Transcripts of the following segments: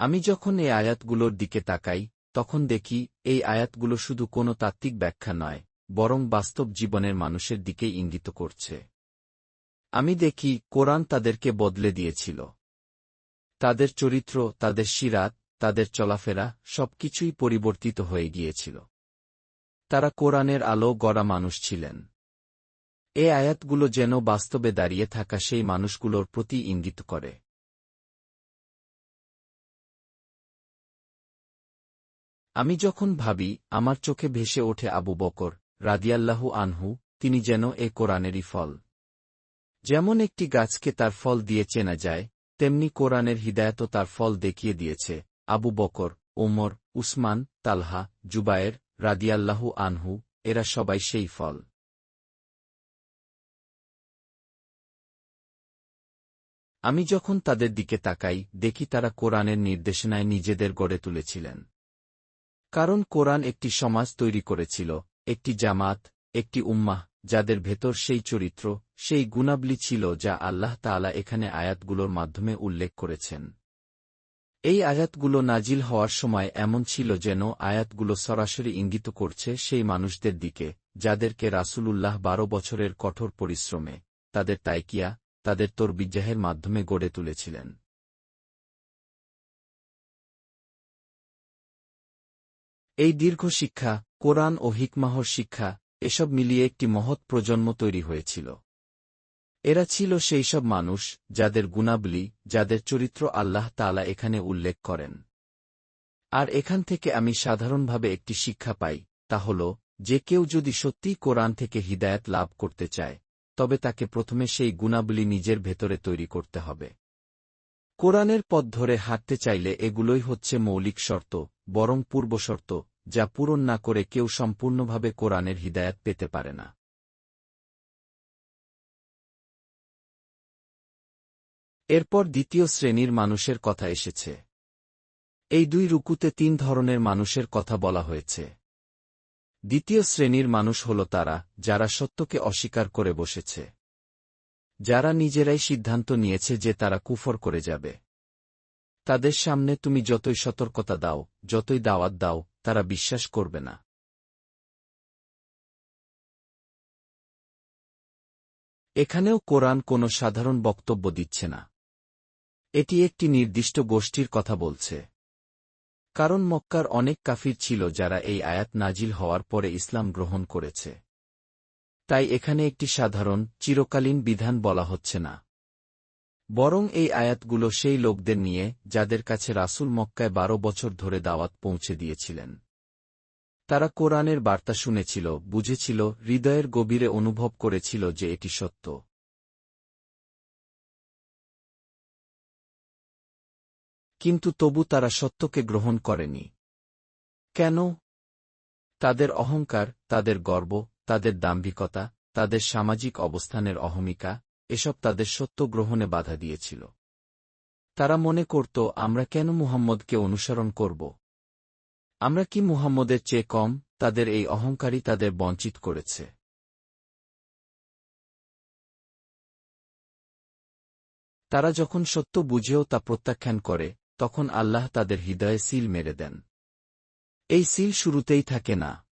আমি যখন এই আয়াতগুলোর দিকে তাকাই, তখন দেখি এই আয়াতগুলো শুধু কোনো তাত্ত্বিক ব্যাখ্যা নয়, বরং বাস্তব জীবনের মানুষের দিকে ইঙ্গিত করছে। আমি দেখি কোরআন তাদেরকে বদলে দিয়েছিল। তাদের চরিত্র, তাদের শিরাত তাদের চলাফেরা সবকিছুই পরিবর্তিত হয়ে গিয়েছিল। তারা কোরআনের আলো গড়া মানুষ ছিলেন। এ আয়াতগুলো যেন বাস্তবে দাঁড়িয়ে থাকা সেই মানুষগুলোর প্রতি ইঙ্গিত করে। আমি যখন ভাবি, আমার চোখে ভেসে ওঠে আবু বকর রাদিয়াল্লাহু আনহু, তিনি যেন এ কোরআনেরই ফল। যেমন একটি গাছকে তার ফল দিয়ে চেনা যায়, তেমনি কোরআনের হিদায়তও তার ফল দেখিয়ে দিয়েছে, আবু বকর, ওমর, উসমান, তালহা, জুবায়ের রাদিয়াল্লাহু আনহু, এরা সবাই সেই ফল। আমি যখন তাদের দিকে তাকাই, দেখি তারা কোরআনের নির্দেশনায় নিজেদের গড়ে তুলেছিলেন। কারণ কোরআন একটি সমাজ তৈরি করেছিল, একটি জামাত, একটি উম্মাহ, যাদের ভেতর সেই চরিত্র, সেই গুণাবলী ছিল যা আল্লাহ তাআলা এখানে আয়াতগুলোর মাধ্যমে উল্লেখ করেছেন। এই আয়াতগুলো নাজিল হওয়ার সময় এমন ছিল যেন আয়াতগুলো সরাসরি ইঙ্গিত করছে সেই মানুষদের দিকে, যাদেরকে রাসূলুল্লাহ বারো বছরের কঠোর পরিশ্রমে, তাদের তাইকিয়া, তাদের তোর তরবিজ্জাহের মাধ্যমে গড়ে তুলেছিলেন। এই দীর্ঘ শিক্ষা, কোরআন ও হিকমাহর শিক্ষা, এসব মিলিয়ে একটি মহৎ প্রজন্ম তৈরি হয়েছিল। এরা ছিল সেই সব মানুষ, যাদের গুণাবলী, যাদের চরিত্র আল্লাহ তালা এখানে উল্লেখ করেন। আর এখান থেকে আমি সাধারণভাবে একটি শিক্ষা পাই, তা হল, যে কেউ যদি সত্যিই কোরআন থেকে হিদায়ত লাভ করতে চায়, তবে তাকে প্রথমে সেই গুণাবলী নিজের ভেতরে তৈরি করতে হবে। কোরআনের পথ ধরে হাঁটতে চাইলে এগুলোই হচ্ছে মৌলিক শর্ত, বরং পূর্বশর্ত যা পূরণ না করে কেউ সম্পূর্ণভাবে কোরআনের হিদায়াত পেতে পারে না। এরপর দ্বিতীয় শ্রেণির মানুষের কথা এসেছে। এই দুই রুকুতে তিন ধরনের মানুষের কথা বলা হয়েছে। দ্বিতীয় শ্রেণির মানুষ হল তারা, যারা সত্যকে অস্বীকার করে বসেছে। যারা নিজেরাই সিদ্ধান্ত নিয়েছে যে তারা কুফর করে যাবে। তাদের সামনে তুমি যতই সতর্কতা দাও, যতই দাওয়াত দাও, তারা বিশ্বাস করবে না। এখানেও কোরআন কোনো সাধারণ বক্তব্য দিচ্ছে না। এটি একটি নির্দিষ্ট গোষ্ঠীর কথা বলছে। কারণ মক্কার অনেক কাফির ছিল যারা এই আয়াত নাজিল হওয়ার পরে ইসলাম গ্রহণ করেছে। তাই এখানে একটি সাধারণ, চিরকালীন বিধান বলা হচ্ছে না। বরং এই আয়াতগুলো সেই লোকদের নিয়ে, যাদের কাছে রাসুল মক্কায় বারো বছর ধরে দাওয়াত পৌঁছে দিয়েছিলেন। তারা কোরআনের বার্তা শুনেছিল, বুঝেছিল, হৃদয়ের গভীরে অনুভব করেছিল যে এটি সত্য। কিন্তু তবু তারা সত্যকে গ্রহণ করেনি। কেন? তাদের অহংকার, তাদের গর্ব তাদের দাম্ভিকতা, তাদের সামাজিক অবস্থানের অহমিকা, এসব তাদের সত্য গ্রহণে বাধা দিয়েছিল। তারা মনে করত, আমরা কেন মুহাম্মদকে অনুসরণ করব? আমরা কি মুহাম্মদের চেয়ে কম, তাদের এই অহংকারই তাদের বঞ্চিত করেছে? তারা যখন সত্য বুঝেও তা প্রত্যাখ্যান করে, তখন আল্লাহ তাদের হৃদয়ে সিল মেরে দেন। এই সিল শুরুতেই থাকে না।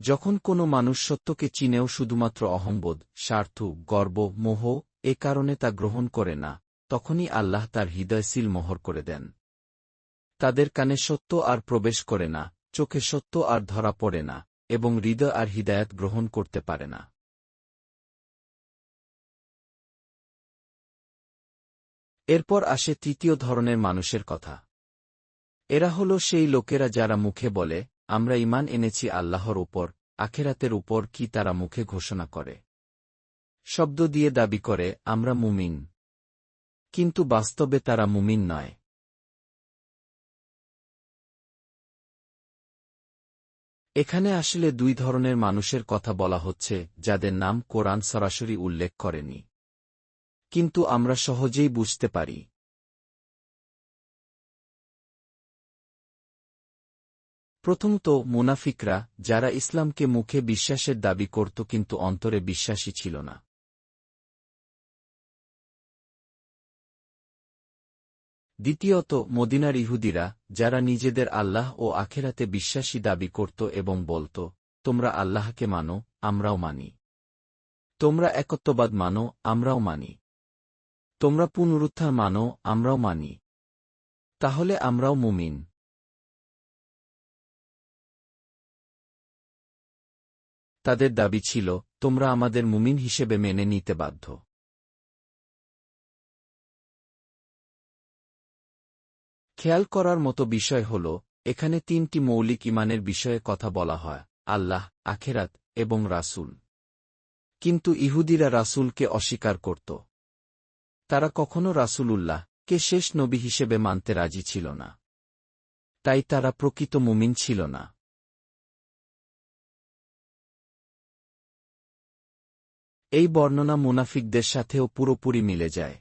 যখন কোনো মানুষ সত্যকে চিনেও শুধুমাত্র অহম্বোধ স্বার্থ, গর্ব, মোহ, এ কারণে তা গ্রহণ করে না, তখনই আল্লাহ তার হৃদয় সিল মোহর করে দেন। তাদের কানে সত্য আর প্রবেশ করে না, চোখে সত্য আর ধরা পড়ে না, এবং হৃদয় আর হৃদায়ত গ্রহণ করতে পারে না। এরপর আসে তৃতীয় ধরনের মানুষের কথা। এরা হল সেই লোকেরা যারা মুখে বলে আমরা ইমান এনেছি আল্লাহর উপর, আখেরাতের উপর কি তারা মুখে ঘোষণা করে? শব্দ দিয়ে দাবি করে, আমরা মুমিন। কিন্তু বাস্তবে তারা মুমিন নয়। এখানে আসলে দুই ধরনের মানুষের কথা বলা হচ্ছে, যাদের নাম কোরআন সরাসরি উল্লেখ করেনি। কিন্তু আমরা সহজেই বুঝতে পারি। প্রথমত মুনাফিকরা, যারা ইসলামকে মুখে বিশ্বাসের দাবি করত কিন্তু অন্তরে বিশ্বাসী ছিল না। দ্বিতীয়ত, মদিনার ইহুদিরা, যারা নিজেদের আল্লাহ ও আখেরাতে বিশ্বাসী দাবি করত এবং বলত, তোমরা আল্লাহকে মানো, আমরাও মানি। তোমরা একত্ববাদ মানো, আমরাও মানি। তোমরা পুনরুত্থান মানো, আমরাও মানি। তাহলে আমরাও মুমিন। তাদের দাবি ছিল, তোমরা আমাদের মুমিন হিসেবে মেনে নিতে বাধ্য। খেয়াল করার মতো বিষয় হল, এখানে তিনটি মৌলিক ইমানের বিষয়ে কথা বলা হয়, আল্লাহ, আখেরাত এবং রাসুল। কিন্তু ইহুদিরা রাসুলকে অস্বীকার করত। তারা কখনও রাসুলুল্লাহ কে শেষ নবী হিসেবে মানতে রাজি ছিল না। তাই তারা প্রকৃত মুমিন ছিল না। এই বর্ণনা মুনাফিকদের সাথেও পুরোপুরি মিলে যায়।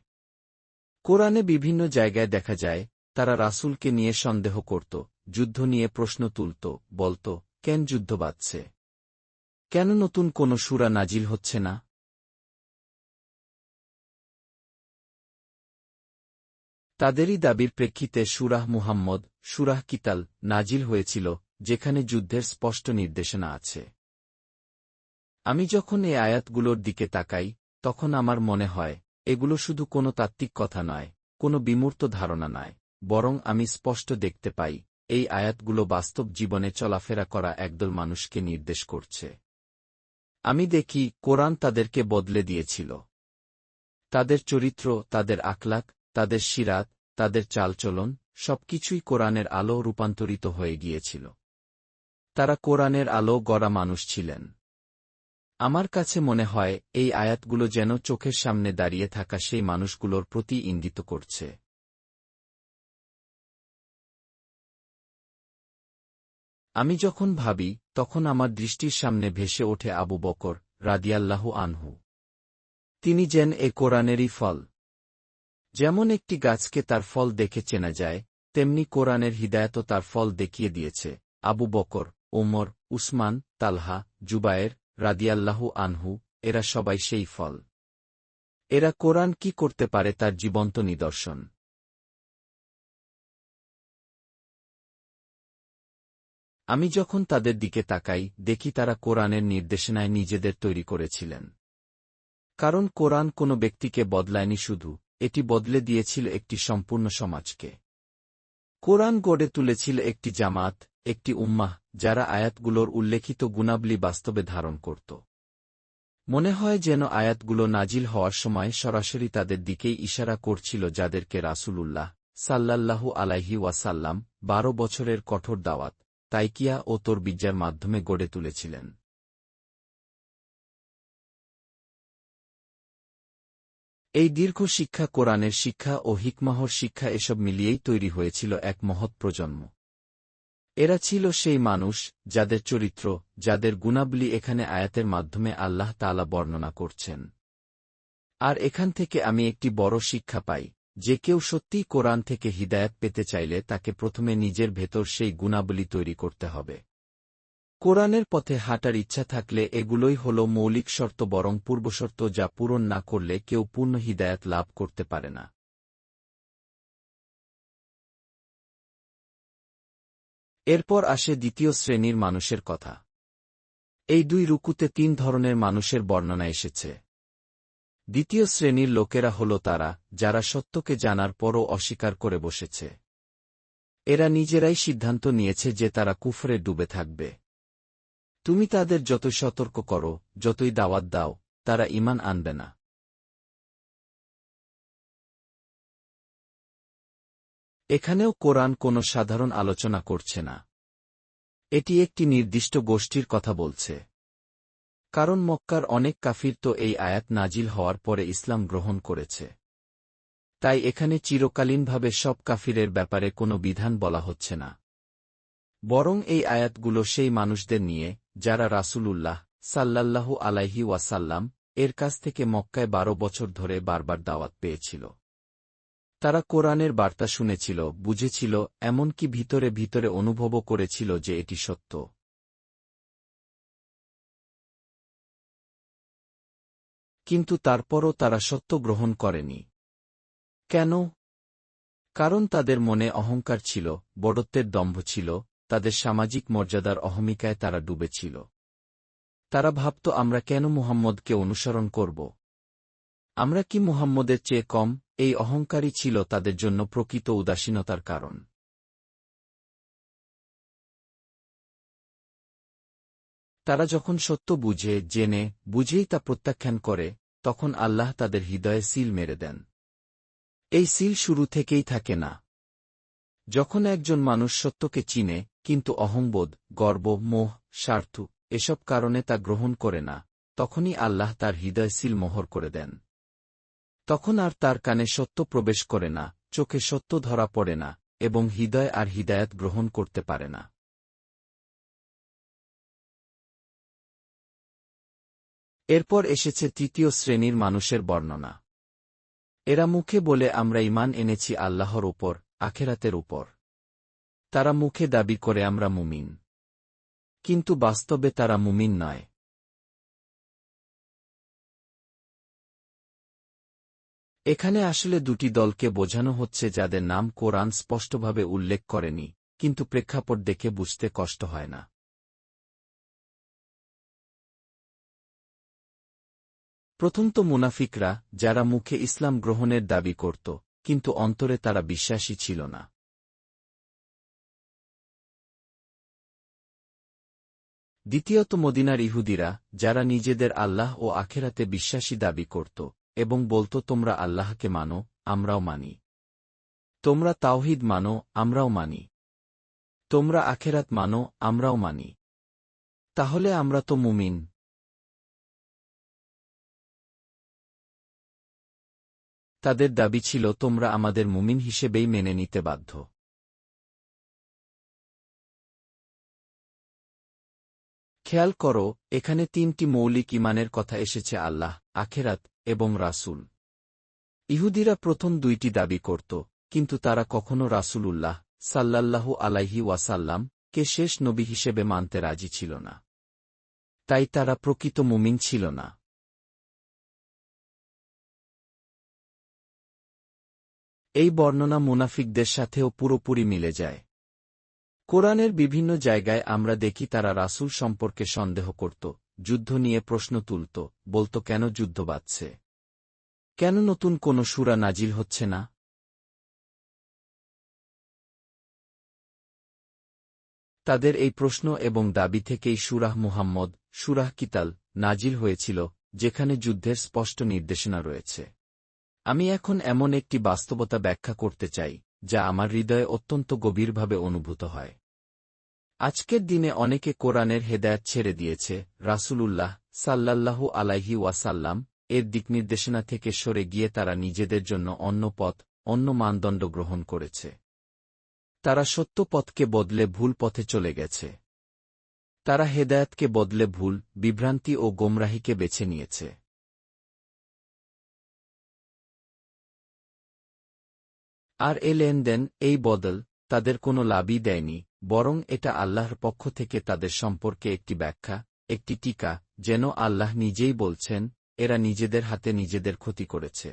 কোরআনে বিভিন্ন জায়গায় দেখা যায়, তারা রাসুলকে নিয়ে সন্দেহ করত, যুদ্ধ নিয়ে প্রশ্ন তুলত, বলত, কেন যুদ্ধ বাঁধছে? কেন নতুন কোনো সুরা নাজিল হচ্ছে না? তাদেরই দাবির প্রেক্ষিতে সুরাহ মুহাম্মদ, সুরাহ কিতাল নাজিল হয়েছিল, যেখানে যুদ্ধের স্পষ্ট নির্দেশনা আছে। আমি যখন এই আয়াতগুলোর দিকে তাকাই, তখন আমার মনে হয়, এগুলো শুধু কোনো তাত্ত্বিক কথা নয়, কোনো বিমূর্ত ধারণা নয়, বরং আমি স্পষ্ট দেখতে পাই, এই আয়াতগুলো বাস্তব জীবনে চলাফেরা করা একদল মানুষকে নির্দেশ করছে। আমি দেখি, কোরআন তাদেরকে বদলে দিয়েছিল। তাদের চরিত্র, তাদের আকলাক তাদের শিরাত তাদের চালচলন, সবকিছুই কোরআনের আলো রূপান্তরিত হয়ে গিয়েছিল। তারা কোরআনের আলো গড়া মানুষ ছিলেন। আমার কাছে মনে হয়, এই আয়াতগুলো যেন চোখের সামনে দাঁড়িয়ে থাকা সেই মানুষগুলোর প্রতি ইঙ্গিত করছে। আমি যখন ভাবি, তখন আমার দৃষ্টির সামনে ভেসে ওঠে আবু বকর রাদিয়াল্লাহু আনহু। তিনি যেন এ কোরআনেরই ফল। যেমন একটি গাছকে তার ফল দেখে চেনা যায়, তেমনি কোরআনের হিদায়ত তার ফল দেখিয়ে দিয়েছে। আবু বকর ওমর উসমান, তালহা, জুবায়ের রাদিয়াল্লাহু আনহু, এরা সবাই সেই ফল। এরা কোরআন কি করতে পারে তার জীবন্ত নিদর্শন? আমি যখন তাদের দিকে তাকাই, দেখি তারা কোরআনের নির্দেশনায় নিজেদের তৈরি করেছিলেন। কারণ কোরআন কোনো ব্যক্তিকে বদলায়নি শুধু, এটি বদলে দিয়েছিল একটি সম্পূর্ণ সমাজকে। কোরআন গড়ে তুলেছিল একটি জামাত একটি উম্মাহ, যারা আয়াতগুলোর উল্লেখিত গুণাবলী বাস্তবে ধারণ করত। মনে হয় যেন আয়াতগুলো নাজিল হওয়ার সময় সরাসরি তাদের দিকেই ইশারা করছিল যাদেরকে রাসূলুল্লাহ সাল্লাল্লাহু আলাইহি ওয়াসাল্লাম বারো বছরের কঠোর দাওয়াত, তাইকিয়া ও তোর বিজ্ঞার মাধ্যমে গড়ে তুলেছিলেন। এই দীর্ঘ শিক্ষা কোরআনের শিক্ষা ও হিকমাহর শিক্ষা এসব মিলিয়েই তৈরি হয়েছিল এক মহৎ প্রজন্ম। এরা ছিল সেই মানুষ, যাদের চরিত্র, যাদের গুণাবলী এখানে আয়াতের মাধ্যমে আল্লাহ তালা বর্ণনা করছেন। আর এখান থেকে আমি একটি বড় শিক্ষা পাই, যে কেউ সত্যিই কোরআন থেকে হিদায়ত পেতে চাইলে তাকে প্রথমে নিজের ভেতর সেই গুণাবলী তৈরি করতে হবে। কোরআনের পথে হাঁটার ইচ্ছা থাকলে এগুলোই হল মৌলিক শর্ত বরং পূর্বশর্ত যা পূরণ না করলে কেউ পূর্ণ হিদায়ত লাভ করতে পারে না। এরপর আসে দ্বিতীয় শ্রেণির মানুষের কথা। এই দুই রুকুতে তিন ধরনের মানুষের বর্ণনা এসেছে। দ্বিতীয় শ্রেণির লোকেরা হল তারা, যারা সত্যকে জানার পরও অস্বীকার করে বসেছে। এরা নিজেরাই সিদ্ধান্ত নিয়েছে যে তারা কুফরে ডুবে থাকবে। তুমি তাদের যতই সতর্ক করো, যতই দাওয়াত দাও, তারা ইমান আনবে না। এখানেও কোরআন কোনো সাধারণ আলোচনা করছে না। এটি একটি নির্দিষ্ট গোষ্ঠীর কথা বলছে। কারণ মক্কার অনেক কাফির তো এই আয়াত নাজিল হওয়ার পরে ইসলাম গ্রহণ করেছে। তাই এখানে চিরকালীনভাবে সব কাফিরের ব্যাপারে কোনো বিধান বলা হচ্ছে না। বরং এই আয়াতগুলো সেই মানুষদের নিয়ে, যারা রাসূলুল্লাহ সাল্লাল্লাহু আলাইহি ওয়াসাল্লাম এর কাছ থেকে মক্কায় বারো বছর ধরে বারবার দাওয়াত পেয়েছিল। তারা কোরআনের বার্তা শুনেছিল, বুঝেছিল, এমনকি ভিতরে ভিতরে অনুভবও করেছিল যে এটি সত্য। কিন্তু তারপরও তারা সত্য গ্রহণ করেনি। কেন? কারণ তাদের মনে অহংকার ছিল, বড়ত্বের দম্ভ ছিল, তাদের সামাজিক মর্যাদার অহমিকায় তারা ডুবেছিল। তারা ভাবত, আমরা কেন মুহাম্মদকে অনুসরণ করব? আমরা কি মুহাম্মদের চেয়ে কম? এই অহংকারই ছিল তাদের জন্য প্রকৃত উদাসীনতার কারণ। তারা যখন সত্য বুঝে, জেনে, বুঝেই তা প্রত্যাখ্যান করে, তখন আল্লাহ তাদের হৃদয়ে সিল মেরে দেন। এই সিল শুরু থেকেই থাকে না। যখন একজন মানুষ সত্যকে চিনে, কিন্তু অহংবোধ, গর্ব, মোহ, স্বার্থ, এসব কারণে তা গ্রহণ করে না, তখনই আল্লাহ তার হৃদয় সিল মোহর করে দেন। তখন আর তার কানে সত্য প্রবেশ করে না, চোখে সত্য ধরা পড়ে না, এবং হৃদয় আর হৃদায়ত গ্রহণ করতে পারে না। এরপর এসেছে তৃতীয় শ্রেণির মানুষের বর্ণনা। এরা মুখে বলে, আমরা ইমান এনেছি আল্লাহর উপর, আখেরাতের উপর। তারা মুখে দাবি করে, আমরা মুমিন। কিন্তু বাস্তবে তারা মুমিন নয়। এখানে আসলে দুটি দলকে বোঝানো হচ্ছে যাদের নাম কোরআন স্পষ্টভাবে উল্লেখ করেনি, কিন্তু প্রেক্ষাপট দেখে বুঝতে কষ্ট হয় না। প্রথম তো মুনাফিকরা, যারা মুখে ইসলাম গ্রহণের দাবি করত, কিন্তু অন্তরে তারা বিশ্বাসী ছিল না। দ্বিতীয়ত মদিনার ইহুদিরা, যারা নিজেদের আল্লাহ ও আখেরাতে বিশ্বাসী দাবি করত এবং বলত, তোমরা আল্লাহকে মানো, আমরাও মানি। তোমরা তাওহিদ মানো, আমরাও মানি। তোমরা আখেরাত মানো, আমরাও মানি। তাহলে আমরা তো মুমিন। তাদের দাবি ছিল, তোমরা আমাদের মুমিন হিসেবেই মেনে নিতে বাধ্য। খেয়াল করো, এখানে তিনটি মৌলিক ইমানের কথা এসেছে আল্লাহ, আখেরাত এবং রাসুল। ইহুদিরা প্রথম দুইটি দাবি করত, কিন্তু তারা কখনও রাসুল উল্লাহ সাল্লাল্লাহু আলাইহি ওয়াসাল্লাম কে শেষ নবী হিসেবে মানতে রাজি ছিল না। তাই তারা প্রকৃত মুমিন ছিল না। এই বর্ণনা মুনাফিকদের সাথেও পুরোপুরি মিলে যায়। কোরআনের বিভিন্ন জায়গায় আমরা দেখি তারা রাসুল সম্পর্কে সন্দেহ করত, যুদ্ধ নিয়ে প্রশ্ন তুলত, বলত, কেন যুদ্ধ বাঁধছে? কেন নতুন কোন সুরা নাজিল হচ্ছে না? তাদের এই প্রশ্ন এবং দাবি থেকেই সুরাহ মুহাম্মদ, সুরাহ কিতাল নাজিল হয়েছিল, যেখানে যুদ্ধের স্পষ্ট নির্দেশনা রয়েছে। আমি এখন এমন একটি বাস্তবতা ব্যাখ্যা করতে চাই যা আমার হৃদয়ে অত্যন্ত গভীরভাবে অনুভূত হয়। আজকের দিনে অনেকে কোরআনের হেদায়ত ছেড়ে দিয়েছে, রাসূলুল্লাহ সাল্লাল্লাহু আলাইহি ওয়াসাল্লাম এর দিকনির্দেশনা থেকে সরে গিয়ে তারা নিজেদের জন্য অন্য পথ, অন্য মানদণ্ড গ্রহণ করেছে। তারা সত্য পথকে বদলে ভুল পথে চলে গেছে। তারা হেদায়তকে বদলে ভুল, বিভ্রান্তি ও গোমরাহিকে বেছে নিয়েছে। আর এ লেনদেন, এই বদল তাদের কোনো লাভই দেয়নি, বরং এটা আল্লাহর পক্ষ থেকে তাদের সম্পর্কে একটি ব্যাখ্যা, একটি টিকা, যেন আল্লাহ নিজেই বলছেন, এরা নিজেদের হাতে নিজেদের ক্ষতি করেছে।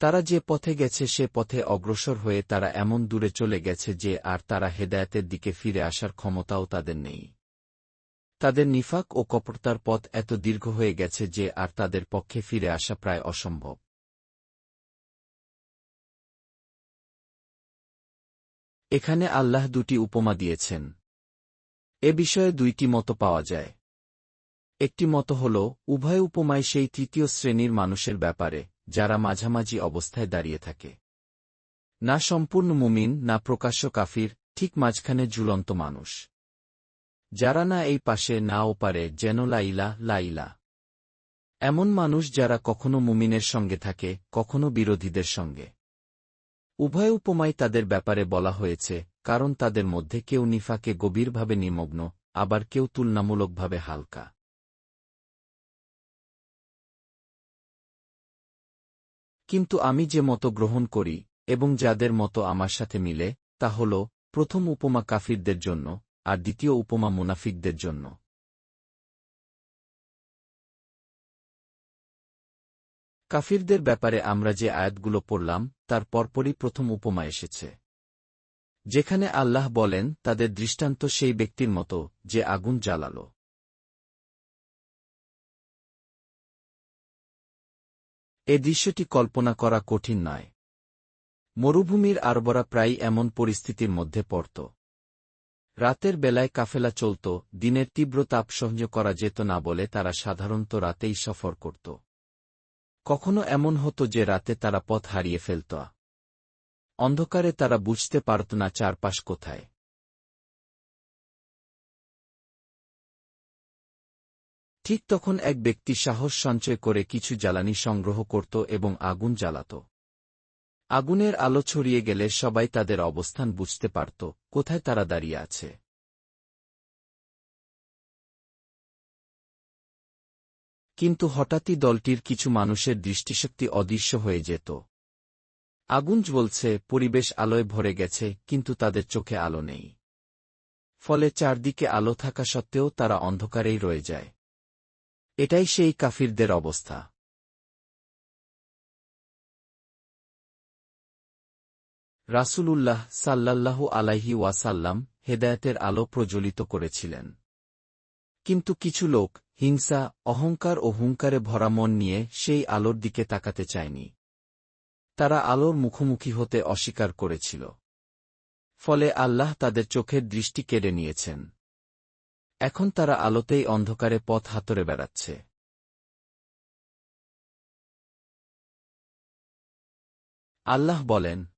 তারা যে পথে গেছে সে পথে অগ্রসর হয়ে তারা এমন দূরে চলে গেছে যে আর তারা হেদায়তের দিকে ফিরে আসার ক্ষমতাও তাদের নেই। তাদের নিফাক ও কপটতার পথ এত দীর্ঘ হয়ে গেছে যে আর তাদের পক্ষে ফিরে আসা প্রায় অসম্ভব। এখানে আল্লাহ দুটি উপমা দিয়েছেন। এ বিষয়ে দুইটি মত পাওয়া যায়। একটি মত হল, উভয় উপমায় সেই তৃতীয় শ্রেণির মানুষের ব্যাপারে, যারা মাঝামাঝি অবস্থায় দাঁড়িয়ে থাকে। না সম্পূর্ণ মুমিন, না প্রকাশ্য কাফির, ঠিক মাঝখানে ঝুলন্ত মানুষ। যারা না এই পাশে, না ওপারে, যেন লাইলা লাইলা এমন মানুষ যারা কখনো মুমিনের সঙ্গে থাকে, কখনো বিরোধীদের সঙ্গে। উভয় উপমায় তাদের ব্যাপারে বলা হয়েছে, কারণ তাদের মধ্যে কেউ নিফাকে গভীরভাবে নিমগ্ন, আবার কেউ তুলনামূলকভাবে হালকা। কিন্তু আমি যে মতো গ্রহণ করি, এবং যাদের মতো আমার সাথে মিলে, তা হল, প্রথম উপমা কাফিরদের জন্য, আর দ্বিতীয় উপমা মুনাফিকদের জন্য। কাফিরদের ব্যাপারে আমরা যে আয়াতগুলো পড়লাম, তার পরপরই প্রথম উপমা এসেছে। যেখানে আল্লাহ বলেন, তাদের দৃষ্টান্ত সেই ব্যক্তির মতো, যে আগুন জ্বালাল। এ দৃশ্যটি কল্পনা করা কঠিন নয়। মরুভূমির আরবরা প্রায় এমন পরিস্থিতির মধ্যে পড়ত। রাতের বেলায় কাফেলা চলত, দিনের তীব্র তাপ সহ্য করা যেত না বলে তারা সাধারণত রাতেই সফর করত। কখনো এমন হতো যে রাতে তারা পথ হারিয়ে ফেলত। অন্ধকারে তারা বুঝতে পারত না চারপাশ কোথায়। ঠিক তখন এক ব্যক্তি সাহস সঞ্চয় করে কিছু জ্বালানি সংগ্রহ করত এবং আগুন জ্বালাত। আগুনের আলো ছড়িয়ে গেলে সবাই তাদের অবস্থান বুঝতে পারত, কোথায় তারা দাঁড়িয়ে আছে। কিন্তু হঠাৎই দলটির কিছু মানুষের দৃষ্টিশক্তি অদৃশ্য হয়ে যেত। আগুন জ্বলছে পরিবেশ আলোয় ভরে গেছে, কিন্তু তাদের চোখে আলো নেই। ফলে চারদিকে আলো থাকা সত্ত্বেও তারা অন্ধকারেই রয়ে যায়। এটাই সেই কাফিরদের অবস্থা। রাসূলুল্লাহ সাল্লাল্লাহু আলাইহি ওয়াসাল্লাম হেদায়েতের আলো প্রজ্বলিত করেছিলেন। কিন্তু কিছু লোক হিংসা, অহংকার ও হুঙ্কারে ভরা মন নিয়ে সেই আলোর দিকে তাকাতে চায়নি। তারা আলোর মুখোমুখি হতে অস্বীকার করেছিল। ফলে আল্লাহ তাদের চোখের দৃষ্টি কেড়ে নিয়েছেন। এখন তারা আলোতেই অন্ধকারে পথ হাতরে বেড়াচ্ছে। আল্লাহ বলেন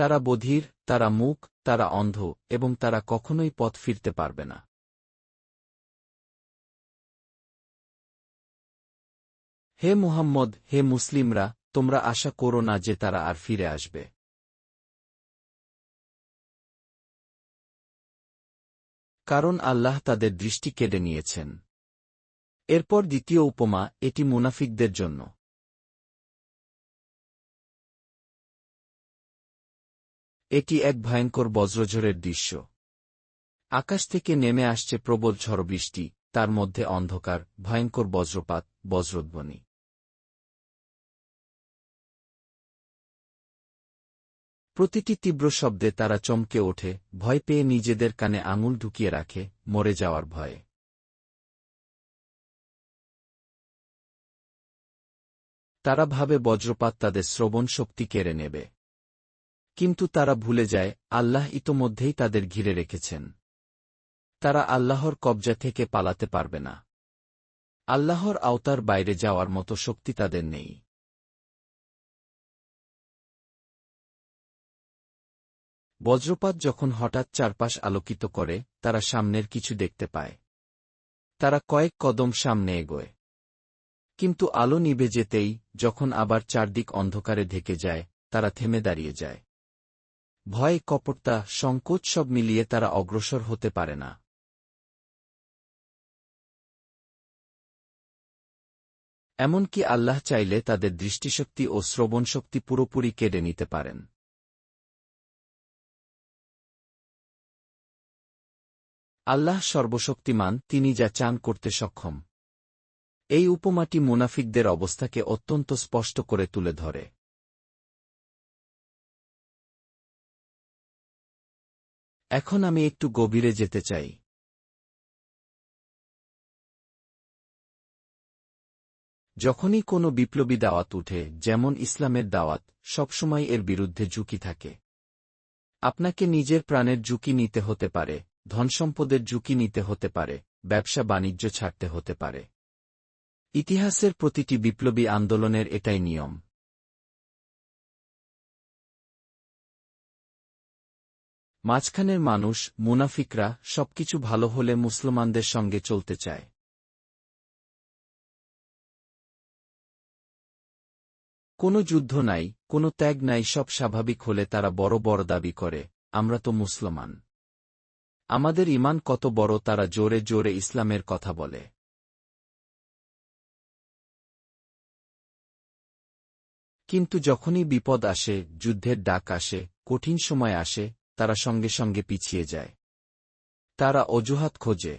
তারা বধির, তারা মুখ তারা অন্ধ, এবং তারা কখনোই পথ ফিরতে পারবে না। হে মুহাম্মদ, হে মুসলিমরা, তোমরা আশা করো না যে তারা আর ফিরে আসবে। কারণ আল্লাহ তাদের দৃষ্টি কেড়ে নিয়েছেন। এরপর দ্বিতীয় উপমা, এটি মুনাফিকদের জন্য। এটি এক ভয়ঙ্কর বজ্রঝড়ের দৃশ্য। আকাশ থেকে নেমে আসছে প্রবল ঝড় বৃষ্টি, তার মধ্যে অন্ধকার, ভয়ঙ্কর বজ্রপাত, বজ্রধ্বনি। প্রতিটি তীব্র শব্দে তারা চমকে ওঠে, ভয় পেয়ে নিজেদের কানে আঙুল ঢুকিয়ে রাখে, মরে যাওয়ার ভয়ে। তারা ভাবে বজ্রপাত তাদের শ্রবণ শক্তি কেড়ে নেবে। কিন্তু তারা ভুলে যায়, আল্লাহ ইতোমধ্যেই তাদের ঘিরে রেখেছেন। তারা আল্লাহর কবজা থেকে পালাতে পারবে না। আল্লাহর আওতার বাইরে যাওয়ার মতো শক্তি তাদের নেই। বজ্রপাত যখন হঠাৎ চারপাশ আলোকিত করে, তারা সামনের কিছু দেখতে পায়। তারা কয়েক কদম সামনে এগোয়। কিন্তু আলো নিবে যেতেই, যখন আবার চারদিক অন্ধকারে ঢেকে যায়, তারা থেমে দাঁড়িয়ে যায়। ভয়, কপটতা, সংকোচ সব মিলিয়ে তারা অগ্রসর হতে পারে না। এমনকি আল্লাহ চাইলে তাদের দৃষ্টিশক্তি ও শ্রবণশক্তি পুরোপুরি কেড়ে নিতে পারেন। আল্লাহ সর্বশক্তিমান, তিনি যা চান করতে সক্ষম। এই উপমাটি মুনাফিকদের অবস্থাকে অত্যন্ত স্পষ্ট করে তুলে ধরে। এখন আমি একটু গভীরে যেতে চাই। যখনই কোনো বিপ্লবী দাওয়াত উঠে, যেমন ইসলামের দাওয়াত, সবসময় এর বিরুদ্ধে ঝুঁকি থাকে। আপনাকে নিজের প্রাণের ঝুঁকি নিতে হতে পারে, ধনসম্পদের ঝুঁকি নিতে হতে পারে, ব্যবসা বাণিজ্য ছাড়তে হতে পারে। ইতিহাসের প্রতিটি বিপ্লবী আন্দোলনের এটাই নিয়ম। মাঝখানের মানুষ, মুনাফিকরা, সবকিছু ভালো হলে মুসলমানদের সঙ্গে চলতে চায়। কোনো যুদ্ধ নাই, কোনো ত্যাগ নাই, সব স্বাভাবিক হলে তারা বড় বড় দাবি করে, আমরা তো মুসলমান। আমাদের ইমান কত বড় তারা জোরে জোরে ইসলামের কথা বলে। কিন্তু যখনই বিপদ আসে, যুদ্ধের ডাক আসে, কঠিন সময় আসে তারা সঙ্গে সঙ্গে পিছিয়ে যায়। তারা অজুহাত খোঁজে।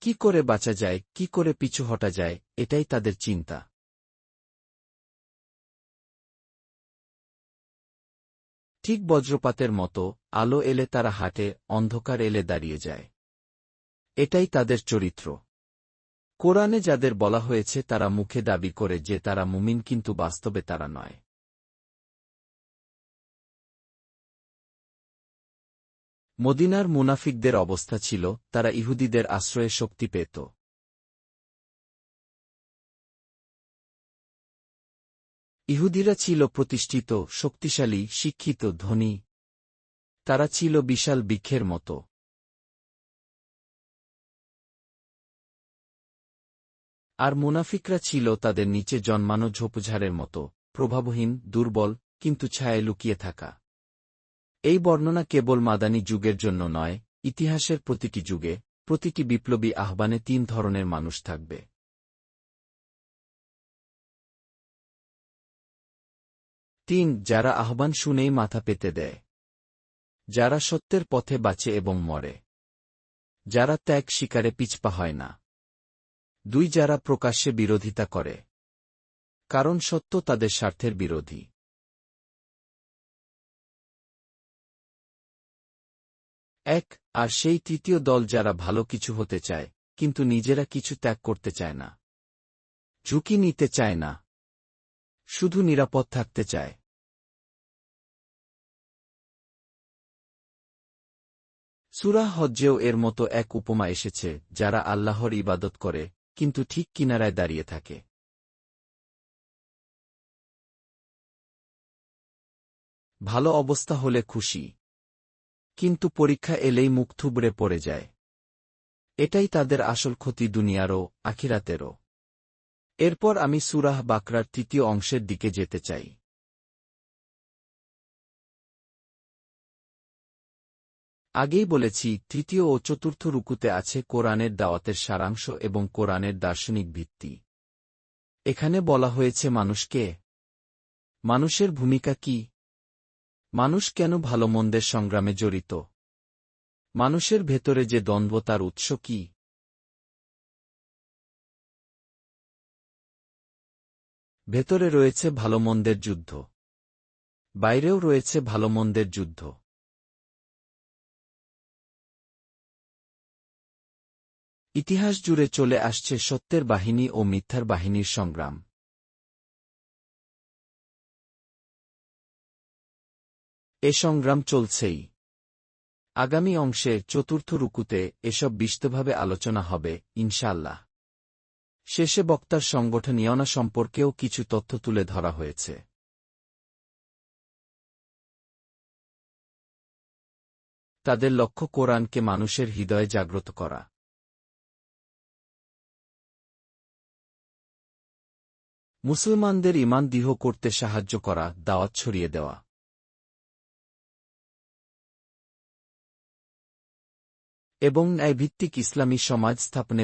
কি করে বাঁচা যায়, কি করে পিছু হটা যায়, এটাই তাদের চিন্তা। ঠিক বজ্রপাতের মতো, আলো এলে তারা হাটে, অন্ধকার এলে দাঁড়িয়ে যায়। এটাই তাদের চরিত্র। কোরআনে যাদের বলা হয়েছে, তারা মুখে দাবি করে যে তারা মুমিন, কিন্তু বাস্তবে তারা নয়। মদিনার মুনাফিকদের অবস্থা ছিল, তারা ইহুদিদের আশ্রয়ে শক্তি পেত। ইহুদিরা ছিল প্রতিষ্ঠিত, শক্তিশালী, শিক্ষিত, ধনী। তারা ছিল বিশাল বৃক্ষের মতো। আর মুনাফিকরা ছিল তাদের নিচে জন্মানো ঝোপঝাড়ের মতো, প্রভাবহীন, দুর্বল, কিন্তু ছায়ে লুকিয়ে থাকা। এই বর্ণনা কেবল মাদানী যুগের জন্য নয়, ইতিহাসের প্রতিটি যুগে, প্রতিটি বিপ্লবী আহ্বানে তিন ধরনের মানুষ থাকবে। তিন, যারা আহ্বান শুনেই মাথা পেতে দেয়। যারা সত্যের পথে বাঁচে এবং মরে। যারা ত্যাগ শিকারে পিছপা হয় না। দুই, যারা প্রকাশ্যে বিরোধিতা করে। কারণ সত্য তাদের স্বার্থের বিরোধী। এক, আর সেই তৃতীয় দল যারা ভালো কিছু হতে চায়, কিন্তু নিজেরা কিছু ত্যাগ করতে চায় না। ঝুঁকি নিতে চায় না। শুধু নিরাপদ থাকতে চায়। সুরা হজ্জেও এর মতো এক উপমা এসেছে, যারা আল্লাহর ইবাদত করে, কিন্তু ঠিক কিনারায় দাঁড়িয়ে থাকে। ভালো অবস্থা হলে খুশি। কিন্তু পরীক্ষা এলেই মুখ থুবড়ে পড়ে যায়। এটাই তাদের আসল ক্ষতি দুনিয়ারও, আখিরাতেরও। এরপর আমি সুরাহ বাকরার তৃতীয় অংশের দিকে যেতে চাই। আগেই বলেছি, তৃতীয় ও চতুর্থ রুকুতে আছে কোরআনের দাওয়াতের সারাংশ এবং কোরআনের দার্শনিক ভিত্তি। এখানে বলা হয়েছে মানুষকে। মানুষের ভূমিকা কি? মানুষ কেন ভালো মন্দের সংগ্রামে জড়িত? মানুষের ভেতরে যে দ্বন্দ্ব তার উৎস কি? ভেতরে রয়েছে ভালো মন্দের যুদ্ধ। বাইরেও রয়েছে ভালো মন্দের যুদ্ধ। ইতিহাস জুড়ে চলে আসছে সত্যের বাহিনী ও মিথ্যার বাহিনীর সংগ্রাম। এ সংগ্রাম চলছেই। আগামী অংশে চতুর্থ রুকুতে এসব বিস্তভাবে আলোচনা হবে ইনশাল্লাহ শেষে বক্তার সংগঠনীয়না সম্পর্কেও কিছু তথ্য তুলে ধরা হয়েছে। তাদের লক্ষ্য কোরআনকে মানুষের হৃদয়ে জাগ্রত করা। মুসলমানদের ইমান দিহ করতে সাহায্য করা, দাওয়াত ছড়িয়ে দেওয়া। এবং ন্যায়ভিত্তিক ইসলামী সমাজ স্থাপনে